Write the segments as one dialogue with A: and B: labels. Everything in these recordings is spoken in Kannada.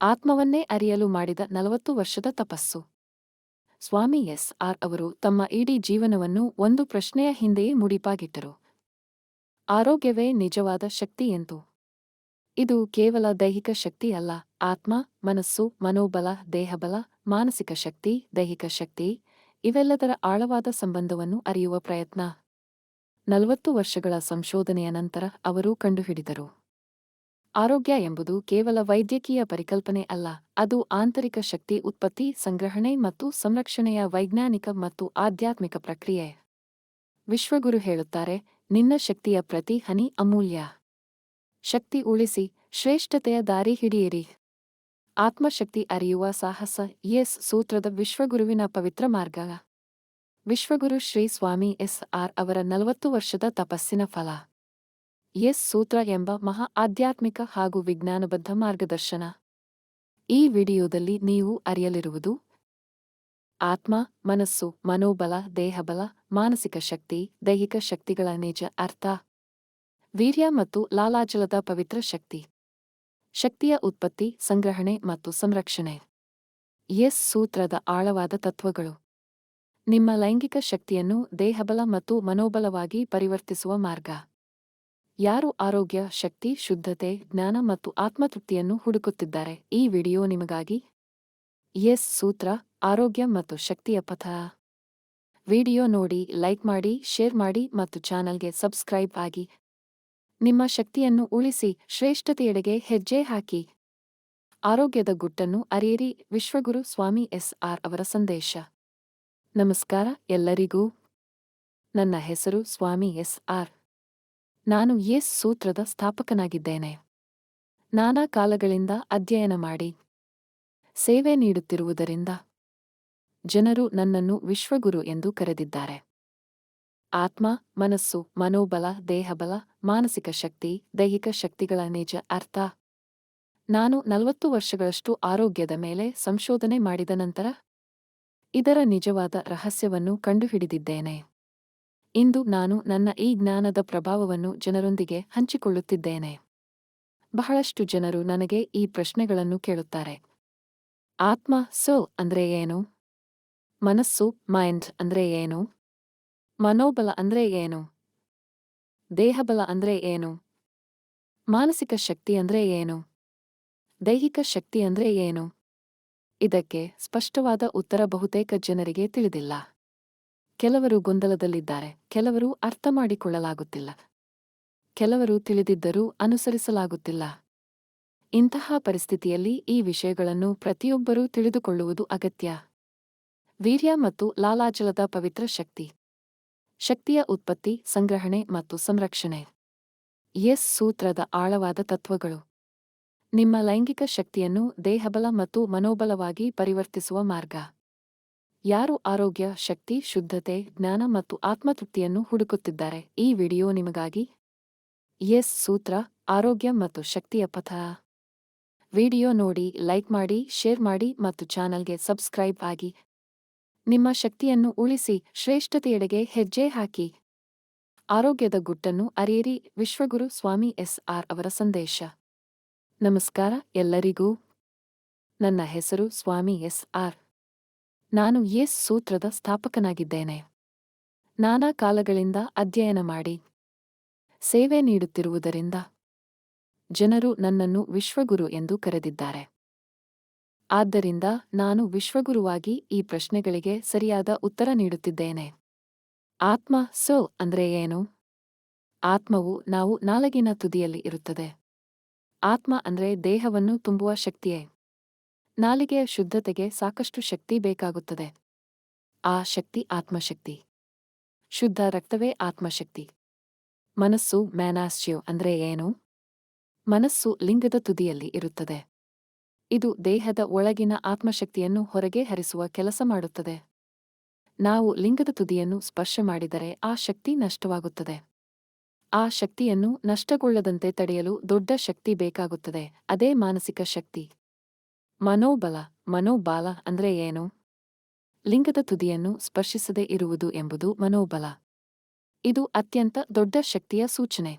A: ಆತ್ಮವನ್ನೇ ಅರಿಯಲು ಮಾಡಿದ ನಲವತ್ತು ವರ್ಷದ ತಪಸ್ಸು. ಸ್ವಾಮಿ ಎಸ್. ಆರ್. ಅವರು ತಮ್ಮ ಇಡೀ ಜೀವನವನ್ನು ಒಂದು ಪ್ರಶ್ನೆಯ ಹಿಂದೆಯೇ ಮುಡಿಪಾಗಿಟ್ಟರು. ಆರೋಗ್ಯವೇ ನಿಜವಾದ ಶಕ್ತಿ ಎಂದು. ಇದು ಕೇವಲ ದೈಹಿಕ ಶಕ್ತಿ ಅಲ್ಲ, ಆತ್ಮ, ಮನಸ್ಸು, ಮನೋಬಲ, ದೇಹಬಲ, ಮಾನಸಿಕ ಶಕ್ತಿ, ದೈಹಿಕ ಶಕ್ತಿ, ಇವೆಲ್ಲದರ ಆಳವಾದ ಸಂಬಂಧವನ್ನು ಅರಿಯುವ ಪ್ರಯತ್ನ. ನಲವತ್ತು ವರ್ಷಗಳ ಸಂಶೋಧನೆಯ ನಂತರ ಅವರು ಕಂಡುಹಿಡಿದರು. ಆರೋಗ್ಯ ಎಂಬುದು ಕೇವಲ ವೈದ್ಯಕೀಯ ಪರಿಕಲ್ಪನೆ ಅಲ್ಲ, ಅದು ಆಂತರಿಕ ಶಕ್ತಿ ಉತ್ಪತ್ತಿ, ಸಂಗ್ರಹಣೆ ಮತ್ತು ಸಂರಕ್ಷಣೆಯ ವೈಜ್ಞಾನಿಕ ಮತ್ತು ಆಧ್ಯಾತ್ಮಿಕ ಪ್ರಕ್ರಿಯೆ. ವಿಶ್ವಗುರು ಹೇಳುತ್ತಾರೆ, ನಿನ್ನ ಶಕ್ತಿಯ ಪ್ರತಿ ಹನಿ ಅಮೂಲ್ಯ. ಶಕ್ತಿ ಉಳಿಸಿ, ಶ್ರೇಷ್ಠತೆಯ ದಾರಿ ಹಿಡಿಯಿರಿ. ಆತ್ಮಶಕ್ತಿ ಅರಿಯುವ ಸಾಹಸ, ಎಸ್ ಸೂತ್ರದ ವಿಶ್ವಗುರುವಿನ ಪವಿತ್ರ ಮಾರ್ಗ. ವಿಶ್ವಗುರು ಶ್ರೀ ಸ್ವಾಮಿ ಎಸ್ ಆರ್ ಅವರ ನಲವತ್ತು ವರ್ಷದ ತಪಸ್ಸಿನ ಫಲ. ಎಸ್ ಸೂತ್ರ ಎಂಬ ಮಹಾ ಆಧ್ಯಾತ್ಮಿಕ ಹಾಗೂ ವಿಜ್ಞಾನಬದ್ಧ ಮಾರ್ಗದರ್ಶನ. ಈ ವಿಡಿಯೋದಲ್ಲಿ ನೀವು ಅರಿಯಲಿರುವುದು ಆತ್ಮ, ಮನಸ್ಸು, ಮನೋಬಲ, ದೇಹಬಲ, ಮಾನಸಿಕ ಶಕ್ತಿ, ದೈಹಿಕ ಶಕ್ತಿಗಳ ನಿಜ ಅರ್ಥ, ವೀರ್ಯ ಮತ್ತು ಲಾಲಾಜಲದ ಪವಿತ್ರ ಶಕ್ತಿ, ಶಕ್ತಿಯ ಉತ್ಪತ್ತಿ, ಸಂಗ್ರಹಣೆ ಮತ್ತು ಸಂರಕ್ಷಣೆ. ಎಸ್ ಸೂತ್ರದ ಆಳವಾದ ತತ್ವಗಳು. ನಿಮ್ಮ ಲೈಂಗಿಕ ಶಕ್ತಿಯನ್ನು ದೇಹಬಲ ಮತ್ತು ಮನೋಬಲವಾಗಿ ಪರಿವರ್ತಿಸುವ ಮಾರ್ಗ. ಯಾರು ಆರೋಗ್ಯ, ಶಕ್ತಿ, ಶುದ್ಧತೆ, ಜ್ಞಾನ ಮತ್ತು ಆತ್ಮತೃಪ್ತಿಯನ್ನು ಹುಡುಕುತ್ತಿದ್ದಾರೆ? ಈ ವಿಡಿಯೋ ನಿಮಗಾಗಿ ಎಸ್ ಸೂತ್ರ, ಆರೋಗ್ಯ ಮತ್ತು ಶಕ್ತಿಯ ಪಥ. ವಿಡಿಯೋ ನೋಡಿ, ಲೈಕ್ ಮಾಡಿ, ಶೇರ್ ಮಾಡಿ ಮತ್ತು ಚಾನಲ್ಗೆ ಸಬ್ಸ್ಕ್ರೈಬ್ ಆಗಿ. ನಿಮ್ಮ ಶಕ್ತಿಯನ್ನು ಉಳಿಸಿ, ಶ್ರೇಷ್ಠತೆಯೆಡೆಗೆ ಹೆಜ್ಜೆ ಹಾಕಿ. ಆರೋಗ್ಯದ ಗುಟ್ಟನ್ನು ಅರಿಯಿರಿ, ವಿಶ್ವಗುರು ಸ್ವಾಮಿ ಎಸ್ ಆರ್ ಅವರ ಸಂದೇಶ. ನಮಸ್ಕಾರ ಎಲ್ಲರಿಗೂ. ನನ್ನ ಹೆಸರು ಸ್ವಾಮಿ ಎಸ್ ಆರ್. ನಾನು ಯೇಸ್ ಸೂತ್ರದ ಸ್ಥಾಪಕನಾಗಿದ್ದೇನೆ. ನಾನಾ ಕಾಲಗಳಿಂದ ಅಧ್ಯಯನ ಮಾಡಿ. ಸೇವೆ ನೀಡುತ್ತಿರುವುದರಿಂದ ಜನರು ನನ್ನನ್ನು ವಿಶ್ವಗುರು ಎಂದು ಕರೆದಿದ್ದಾರೆ. ಆತ್ಮ, ಮನಸ್ಸು, ಮನೋಬಲ, ದೇಹಬಲ, ಮಾನಸಿಕ ಶಕ್ತಿ, ದೈಹಿಕ ಶಕ್ತಿಗಳ ನಿಜ ಅರ್ಥ. ನಾನು ನಲವತ್ತು ವರ್ಷಗಳಷ್ಟು ಆರೋಗ್ಯದ ಮೇಲೆ ಸಂಶೋಧನೆ ಮಾಡಿದ ನಂತರ ಇದರ ನಿಜವಾದ ರಹಸ್ಯವನ್ನು ಕಂಡುಹಿಡಿದಿದ್ದೇನೆ. ಇಂದು ನಾನು ನನ್ನ ಈ ಜ್ಞಾನದ ಪ್ರಭಾವವನ್ನು ಜನರೊಂದಿಗೆ ಹಂಚಿಕೊಳ್ಳುತ್ತಿದ್ದೇನೆ. ಬಹಳಷ್ಟು ಜನರು ನನಗೆ ಈ ಪ್ರಶ್ನೆಗಳನ್ನು ಕೇಳುತ್ತಾರೆ. ಆತ್ಮ, ಸೋಲ್ ಅಂದ್ರೆ ಏನು? ಮನಸ್ಸು, ಮೈಂಡ್ ಅಂದ್ರೆ ಏನು? ಮನೋಬಲ ಅಂದ್ರೆ ಏನು? ದೇಹಬಲ ಅಂದ್ರೆ ಏನು? ಮಾನಸಿಕ ಶಕ್ತಿ ಅಂದ್ರೆ ಏನು? ದೈಹಿಕ ಶಕ್ತಿ ಅಂದ್ರೆ ಏನು? ಇದಕ್ಕೆ ಸ್ಪಷ್ಟವಾದ ಉತ್ತರ ಬಹುತೇಕ ಜನರಿಗೆ ತಿಳಿದಿಲ್ಲ. ಕೆಲವರು ಗೊಂದಲದಲ್ಲಿದ್ದಾರೆ, ಕೆಲವರು ಅರ್ಥ ಮಾಡಿಕೊಳ್ಳಲಾಗುತ್ತಿಲ್ಲ ಕೆಲವರು ತಿಳಿದಿದ್ದರೂ ಅನುಸರಿಸಲಾಗುತ್ತಿಲ್ಲ. ಇಂತಹ ಪರಿಸ್ಥಿತಿಯಲ್ಲಿ ಈ ವಿಷಯಗಳನ್ನು ಪ್ರತಿಯೊಬ್ಬರೂ ತಿಳಿದುಕೊಳ್ಳುವುದು ಅಗತ್ಯ. ವೀರ್ಯ ಮತ್ತು ಲಾಲಾಜಲದ ಪವಿತ್ರ ಶಕ್ತಿ. ಶಕ್ತಿಯ ಉತ್ಪತ್ತಿ, ಸಂಗ್ರಹಣೆ ಮತ್ತು ಸಂರಕ್ಷಣೆ. ಎಸ್ ಸೂತ್ರದ ಆಳವಾದ ತತ್ವಗಳು. ನಿಮ್ಮ ಲೈಂಗಿಕ ಶಕ್ತಿಯನ್ನು ದೇಹಬಲ ಮತ್ತು ಮನೋಬಲವಾಗಿ ಪರಿವರ್ತಿಸುವ ಮಾರ್ಗ. ಯಾರು ಆರೋಗ್ಯ, ಶಕ್ತಿ, ಶುದ್ಧತೆ, ಜ್ಞಾನ ಮತ್ತು ಆತ್ಮತೃಪ್ತಿಯನ್ನು ಹುಡುಕುತ್ತಿದ್ದಾರೆ? ಈ ವಿಡಿಯೋ ನಿಮಗಾಗಿ ಎಸ್ ಸೂತ್ರ, ಆರೋಗ್ಯ ಮತ್ತು ಶಕ್ತಿಯ ಪಥ. ವಿಡಿಯೋ ನೋಡಿ, ಲೈಕ್ ಮಾಡಿ, ಶೇರ್ ಮಾಡಿ ಮತ್ತು ಚಾನಲ್ಗೆ ಸಬ್ಸ್ಕ್ರೈಬ್ ಆಗಿ. ನಿಮ್ಮ ಶಕ್ತಿಯನ್ನು ಉಳಿಸಿ, ಶ್ರೇಷ್ಠತೆಯೆಡೆಗೆ ಹೆಜ್ಜೆ ಹಾಕಿ. ಆರೋಗ್ಯದ ಗುಟ್ಟನ್ನು ಅರಿಯಿರಿ, ವಿಶ್ವಗುರು ಸ್ವಾಮಿ ಎಸ್ ಆರ್ ಅವರ ಸಂದೇಶ. ನಮಸ್ಕಾರ ಎಲ್ಲರಿಗೂ. ನನ್ನ ಹೆಸರು ಸ್ವಾಮಿ ಎಸ್ ಆರ್. ನಾನು ಯೇಸ್ ಸೂತ್ರದ ಸ್ಥಾಪಕನಾಗಿದ್ದೇನೆ. ನಾನಾ ಕಾಲಗಳಿಂದ ಅಧ್ಯಯನ ಮಾಡಿ ಸೇವೆ ನೀಡುತ್ತಿರುವುದರಿಂದ ಜನರು ನನ್ನನ್ನು ವಿಶ್ವಗುರು ಎಂದು ಕರೆದಿದ್ದಾರೆ. ಆದ್ದರಿಂದ ನಾನು ವಿಶ್ವಗುರುವಾಗಿ ಈ ಪ್ರಶ್ನೆಗಳಿಗೆ ಸರಿಯಾದ ಉತ್ತರ ನೀಡುತ್ತಿದ್ದೇನೆ. ಆತ್ಮ ಸೋ ಅಂದ್ರೆ ಏನು? ಆತ್ಮವು ನಾವು ನಾಲಗಿನ ತುದಿಯಲ್ಲಿ ಇರುತ್ತದೆ. ಆತ್ಮ ಅಂದ್ರೆ ದೇಹವನ್ನು ತುಂಬುವ ಶಕ್ತಿಯೇ. ನಾಲಿಗೆಯ ಶುದ್ಧತೆಗೆ ಸಾಕಷ್ಟು ಶಕ್ತಿ ಬೇಕಾಗುತ್ತದೆ. ಆ ಶಕ್ತಿ ಆತ್ಮಶಕ್ತಿ. ಶುದ್ಧ ರಕ್ತವೇ ಆತ್ಮಶಕ್ತಿ. ಮನಸ್ಸು ಮ್ಯಾನಾಸ್ಚ್ಯೋ ಅಂದ್ರೆ ಏನು? ಮನಸ್ಸು ಲಿಂಗದ ತುದಿಯಲ್ಲಿ ಇರುತ್ತದೆ. ಇದು ದೇಹದ ಒಳಗಿನ ಆತ್ಮಶಕ್ತಿಯನ್ನು ಹೊರಗೆ ಹರಿಸುವ ಕೆಲಸ ಮಾಡುತ್ತದೆ. ನಾವು ಲಿಂಗದ ತುದಿಯನ್ನು ಸ್ಪರ್ಶ ಮಾಡಿದರೆ ಆ ಶಕ್ತಿ ನಷ್ಟವಾಗುತ್ತದೆ. ಆ ಶಕ್ತಿಯನ್ನು ನಷ್ಟಗೊಳ್ಳದಂತೆ ತಡೆಯಲು ದೊಡ್ಡ ಶಕ್ತಿ ಬೇಕಾಗುತ್ತದೆ. ಅದೇ ಮಾನಸಿಕ ಶಕ್ತಿ. ಮನೋಬಲ, ಮನೋಬಾಲ ಅಂದ್ರೆ ಏನು? ಲಿಂಗದ ತುದಿಯನ್ನು ಸ್ಪರ್ಶಿಸದೇ ಇರುವುದು ಎಂಬುದು ಮನೋಬಲ. ಇದು ಅತ್ಯಂತ ದೊಡ್ಡ ಶಕ್ತಿಯ ಸೂಚನೆ.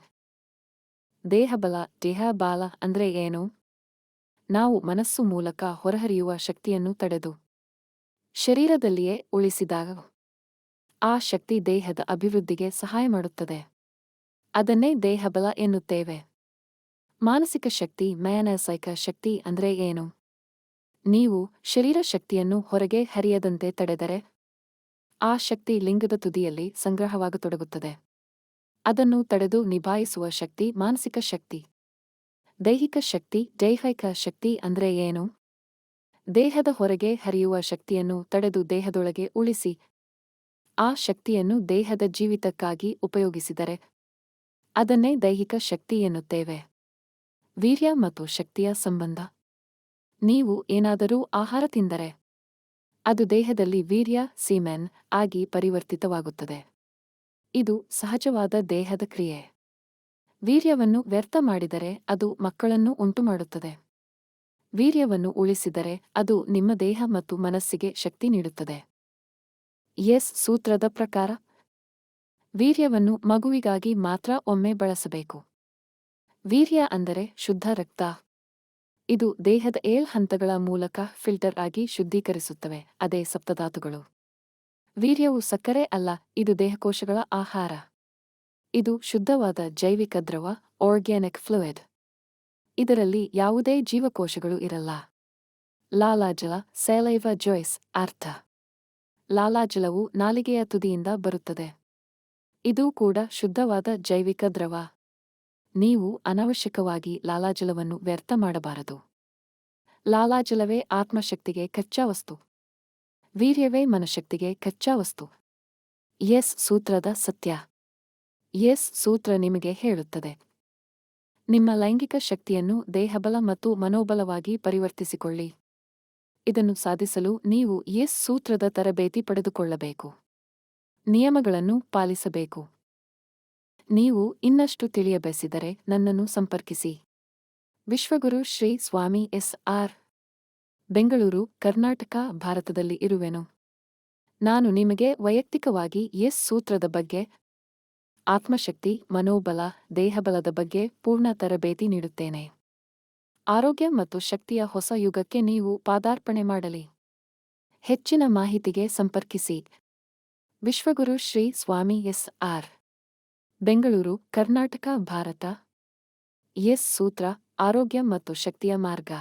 A: ದೇಹಬಲ, ದೇಹಬಾಲ ಅಂದ್ರೆ ಏನು? ನಾವು ಮನಸ್ಸು ಮೂಲಕ ಹೊರಹರಿಯುವ ಶಕ್ತಿಯನ್ನು ತಡೆದು, ಶರೀರದಲ್ಲಿಯೇ ಉಳಿಸಿದಾಗ ಆ ಶಕ್ತಿ ದೇಹದ ಅಭಿವೃದ್ಧಿಗೆ ಸಹಾಯ ಮಾಡುತ್ತದೆ. ಅದನ್ನೇ ದೇಹಬಲ ಎನ್ನುತ್ತೇವೆ. ಮಾನಸಿಕ ಶಕ್ತಿ ಮಯನಸೈಕ ಶಕ್ತಿ ಅಂದ್ರೆ ಏನು? ನೀವು ಶರೀರ ಶಕ್ತಿಯನ್ನು ಹೊರಗೆ ಹರಿಯದಂತೆ ತಡೆದರೆ ಆ ಶಕ್ತಿ ಲಿಂಗದ ತುದಿಯಲ್ಲಿ ಸಂಗ್ರಹವಾಗತೊಡಗುತ್ತದೆ. ಅದನ್ನು ತಡೆದು ನಿಭಾಯಿಸುವ ಶಕ್ತಿ ಮಾನಸಿಕ ಶಕ್ತಿ. ದೈಹಿಕ ಶಕ್ತಿ ದೈಹಿಕ ಶಕ್ತಿ ಅಂದ್ರೆ ಏನು? ದೇಹದ ಹೊರಗೆ ಹರಿಯುವ ಶಕ್ತಿಯನ್ನು ತಡೆದು ದೇಹದೊಳಗೆ ಉಳಿಸಿ ಆ ಶಕ್ತಿಯನ್ನು ದೇಹದ ಜೀವಿತಕ್ಕಾಗಿ ಉಪಯೋಗಿಸಿದರೆ ಅದನ್ನೇ ದೈಹಿಕ ಶಕ್ತಿ ಎನ್ನುತ್ತೇವೆ. ವೀರ್ಯ ಮತ್ತು ಶಕ್ತಿಯ ಸಂಬಂಧ. ನೀವು ಏನಾದರೂ ಆಹಾರ ತಿಂದರೆ, ಅದು ದೇಹದಲ್ಲಿ ವೀರ್ಯ, ಸೀಮೆನ್ ಆಗಿ ಪರಿವರ್ತಿತವಾಗುತ್ತದೆ. ಇದು ಸಹಜವಾದ ದೇಹದ ಕ್ರಿಯೆ. ವೀರ್ಯವನ್ನು ವ್ಯರ್ಥ ಮಾಡಿದರೆ ಅದು ಮಕ್ಕಳನ್ನು ಉಂಟುಮಾಡುತ್ತದೆ. ವೀರ್ಯವನ್ನು ಉಳಿಸಿದರೆ ಅದು ನಿಮ್ಮ ದೇಹ ಮತ್ತು ಮನಸ್ಸಿಗೆ ಶಕ್ತಿ ನೀಡುತ್ತದೆ. ಎಸ್ ಸೂತ್ರದ ಪ್ರಕಾರ, ವೀರ್ಯವನ್ನು ಮಗುವಿಗಾಗಿ ಮಾತ್ರ ಒಮ್ಮೆ ಬಳಸಬೇಕು. ವೀರ್ಯ ಅಂದರೆ ಶುದ್ಧ ರಕ್ತ. ಇದು ದೇಹದ ಏಳ್ ಹಂತಗಳ ಮೂಲಕ ಫಿಲ್ಟರ್ ಆಗಿ ಶುದ್ಧೀಕರಿಸುತ್ತವೆ, ಅದೇ ಸಪ್ತಧಾತುಗಳು. ವೀರ್ಯವು ಸಕ್ಕರೆ ಅಲ್ಲ, ಇದು ದೇಹಕೋಶಗಳ ಆಹಾರ. ಇದು ಶುದ್ಧವಾದ ಜೈವಿಕ ದ್ರವ, ಆರ್ಗ್ಯಾನಿಕ್ ಫ್ಲೂಯಿಡ್. ಇದರಲ್ಲಿ ಯಾವುದೇ ಜೀವಕೋಶಗಳು ಇರಲ್ಲ. ಲಾಲಾಜಲ, ಸೆಲೈವ ಜೋಯ್ಸ್, ಅರ್ಥ. ಲಾಲಾಜಲವು ನಾಲಿಗೆಯ ತುದಿಯಿಂದ ಬರುತ್ತದೆ. ಇದು ಕೂಡ ಶುದ್ಧವಾದ ಜೈವಿಕ ದ್ರವ. ನೀವು ಅನವಶ್ಯಕವಾಗಿ ಲಾಲಾಜಲವನ್ನು ವ್ಯರ್ಥ ಮಾಡಬಾರದು. ಲಾಲಾಜಲವೇ ಆತ್ಮಶಕ್ತಿಗೆ ಕಚ್ಚಾ ವಸ್ತು. ವೀರ್ಯವೇ ಮನಶಕ್ತಿಗೆ ಕಚ್ಚಾ ವಸ್ತು. ಎಸ್ ಸೂತ್ರದ ಸತ್ಯ. ಎಸ್ ಸೂತ್ರ ನಿಮಗೆ ಹೇಳುತ್ತದೆ. ನಿಮ್ಮ ಲೈಂಗಿಕ ಶಕ್ತಿಯನ್ನು ದೇಹಬಲ ಮತ್ತು ಮನೋಬಲವಾಗಿ ಪರಿವರ್ತಿಸಿಕೊಳ್ಳಿ. ಇದನ್ನು ಸಾಧಿಸಲು ನೀವು ಎಸ್ ಸೂತ್ರದ ತರಬೇತಿ ಪಡೆದುಕೊಳ್ಳಬೇಕು. ನಿಯಮಗಳನ್ನು ಪಾಲಿಸಬೇಕು. ನೀವು ಇನ್ನಷ್ಟು ತಿಳಿಯಬಯಸಿದರೆ ನನ್ನನ್ನು ಸಂಪರ್ಕಿಸಿ. Vishwaguru Shri Swami S R. Bengaluru, Karnataka, ಭಾರತದಲ್ಲಿ ಇರುವೆನು. ನಾನು ನಿಮಗೆ ವೈಯಕ್ತಿಕವಾಗಿ ಎಸ್ ಸೂತ್ರದ ಬಗ್ಗೆ, ಆತ್ಮಶಕ್ತಿ, ಮನೋಬಲ, ದೇಹಬಲದ ಬಗ್ಗೆ ಪೂರ್ಣ ತರಬೇತಿ ನೀಡುತ್ತೇನೆ. ಆರೋಗ್ಯ ಮತ್ತು ಶಕ್ತಿಯ ಹೊಸ ಯುಗಕ್ಕೆ ನೀವು ಪಾದಾರ್ಪಣೆ ಮಾಡಲಿ. ಹೆಚ್ಚಿನ ಮಾಹಿತಿಗೆ ಸಂಪರ್ಕಿಸಿ. Vishwaguru Shri Swami S R. Bengaluru, Karnataka, Bharat. S ಸೂತ್ರ, ಆರೋಗ್ಯ ಮತ್ತು ಶಕ್ತಿಯ ಮಾರ್ಗ.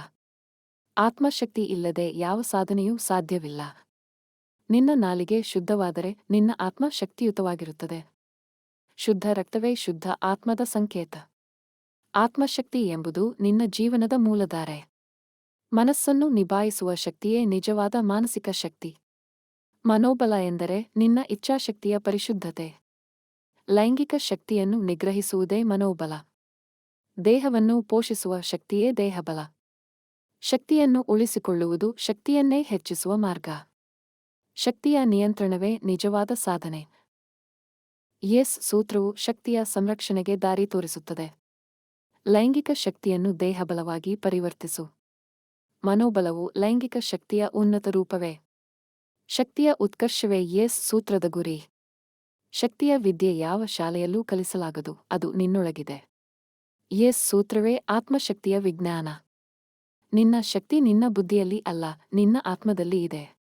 A: ಆತ್ಮಶಕ್ತಿ ಇಲ್ಲದೆ ಯಾವ ಸಾಧನೆಯೂ ಸಾಧ್ಯವಿಲ್ಲ. ನಿನ್ನ ನಾಲಿಗೆ ಶುದ್ಧವಾದರೆ ನಿನ್ನ ಆತ್ಮ ಶಕ್ತಿಯುತವಾಗಿರುತ್ತದೆ. ಶುದ್ಧ ರಕ್ತವೇ ಶುದ್ಧ ಆತ್ಮದ ಸಂಕೇತ. ಆತ್ಮಶಕ್ತಿ ಎಂಬುದು ನಿನ್ನ ಜೀವನದ ಮೂಲಧಾರೆ. ಮನಸ್ಸನ್ನು ನಿಭಾಯಿಸುವ ಶಕ್ತಿಯೇ ನಿಜವಾದ ಮಾನಸಿಕ ಶಕ್ತಿ. ಮನೋಬಲ ಎಂದರೆ ನಿನ್ನ ಇಚ್ಛಾಶಕ್ತಿಯ ಪರಿಶುದ್ಧತೆ. ಲೈಂಗಿಕ ಶಕ್ತಿಯನ್ನು ನಿಗ್ರಹಿಸುವುದೇ ಮನೋಬಲ. ದೇಹವನ್ನು ಪೋಷಿಸುವ ಶಕ್ತಿಯೇ ದೇಹಬಲ. ಶಕ್ತಿಯನ್ನು ಉಳಿಸಿಕೊಳ್ಳುವುದು ಶಕ್ತಿಯನ್ನೇ ಹೆಚ್ಚಿಸುವ ಮಾರ್ಗ. ಶಕ್ತಿಯ ನಿಯಂತ್ರಣವೇ ನಿಜವಾದ ಸಾಧನೆ. ಎಸ್ ಸೂತ್ರವು ಶಕ್ತಿಯ ಸಂರಕ್ಷಣೆಗೆ ದಾರಿ ತೋರಿಸುತ್ತದೆ. ಲೈಂಗಿಕ ಶಕ್ತಿಯನ್ನು ದೇಹಬಲವಾಗಿ ಪರಿವರ್ತಿಸು. ಮನೋಬಲವು ಲೈಂಗಿಕ ಶಕ್ತಿಯ ಉನ್ನತ ರೂಪವೇ. ಶಕ್ತಿಯ ಉತ್ಕರ್ಷವೇ ಎಸ್ ಸೂತ್ರದ ಗುರಿ. ಶಕ್ತಿಯ ವಿದ್ಯೆ ಯಾವ ಶಾಲೆಯಲ್ಲೂ ಕಲಿಸಲಾಗದು, ಅದು ನಿನ್ನೊಳಗಿದೆ. ಯೇಸ್ ಸೂತ್ರವೇ ಆತ್ಮಶಕ್ತಿಯ ವಿಜ್ಞಾನ. ನಿನ್ನ ಶಕ್ತಿ ನಿನ್ನ ಬುದ್ಧಿಯಲ್ಲಿ ಅಲ್ಲ, ನಿನ್ನ ಆತ್ಮದಲ್ಲಿ ಇದೆ.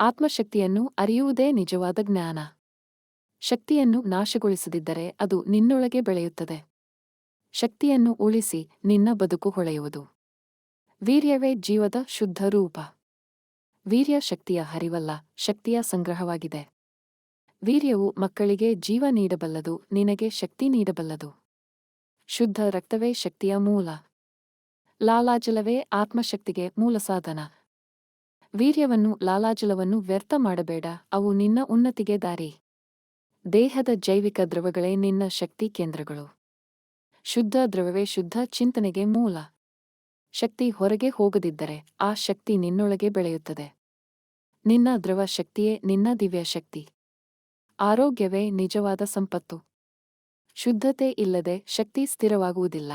A: ಆತ್ಮಶಕ್ತಿಯನ್ನು ಅರಿಯುವುದೇ ನಿಜವಾದ ಜ್ಞಾನ. ಶಕ್ತಿಯನ್ನು ನಾಶಗೊಳಿಸದಿದ್ದರೆ ಅದು ನಿನ್ನೊಳಗೆ ಬೆಳೆಯುತ್ತದೆ. ಶಕ್ತಿಯನ್ನು ಉಳಿಸಿ ನಿನ್ನ ಬದುಕು ಹೊಳೆಯುವುದು. ವೀರ್ಯವೇ ಜೀವದ ಶುದ್ಧ ರೂಪ. ವೀರ್ಯ ಶಕ್ತಿಯ ಹರಿವಲ್ಲ, ಶಕ್ತಿಯ ಸಂಗ್ರಹವಾಗಿದೆ. ವೀರ್ಯವು ಮಕ್ಕಳಿಗೆ ಜೀವ ನೀಡಬಲ್ಲದು, ನಿನಗೆ ಶಕ್ತಿ ನೀಡಬಲ್ಲದು. ಶುದ್ಧ ರಕ್ತವೇ ಶಕ್ತಿಯ ಮೂಲ. ಲಾಲಾಜಲವೇ ಆತ್ಮಶಕ್ತಿಗೆ ಮೂಲ ಸಾಧನ. ವೀರ್ಯವನ್ನು, ಲಾಲಾಜಲವನ್ನು ವ್ಯರ್ಥ ಮಾಡಬೇಡ, ಅವು ನಿನ್ನ ಉನ್ನತಿಗೆ ದಾರಿ. ದೇಹದ ಜೈವಿಕ ದ್ರವಗಳೇ ನಿನ್ನ ಶಕ್ತಿ ಕೇಂದ್ರಗಳು. ಶುದ್ಧ ದ್ರವವೇ ಶುದ್ಧ ಚಿಂತನೆಗೆ ಮೂಲ. ಶಕ್ತಿ ಹೊರಗೆ ಹೋಗದಿದ್ದರೆ ಆ ಶಕ್ತಿ ನಿನ್ನೊಳಗೆ ಬೆಳೆಯುತ್ತದೆ. ನಿನ್ನ ದ್ರವ ಶಕ್ತಿಯೇ ನಿನ್ನ ದಿವ್ಯ ಶಕ್ತಿ ಆರೋಗ್ಯವೇ ನಿಜವಾದ ಸಂಪತ್ತು. ಶುದ್ಧತೆ ಇಲ್ಲದೆ ಶಕ್ತಿ ಸ್ಥಿರವಾಗುವುದಿಲ್ಲ.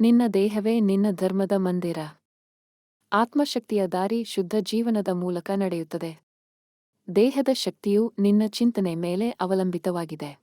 A: ನಿನ್ನ ದೇಹವೇ ನಿನ್ನ ಧರ್ಮದ ಮಂದಿರ. ಆತ್ಮಶಕ್ತಿಯ ದಾರಿ ಶುದ್ಧ ಜೀವನದ ಮೂಲಕ ನಡೆಯುತ್ತದೆ. ದೇಹದ ಶಕ್ತಿಯು ನಿನ್ನ ಚಿಂತನೆ ಮೇಲೆ ಅವಲಂಬಿತವಾಗಿದೆ.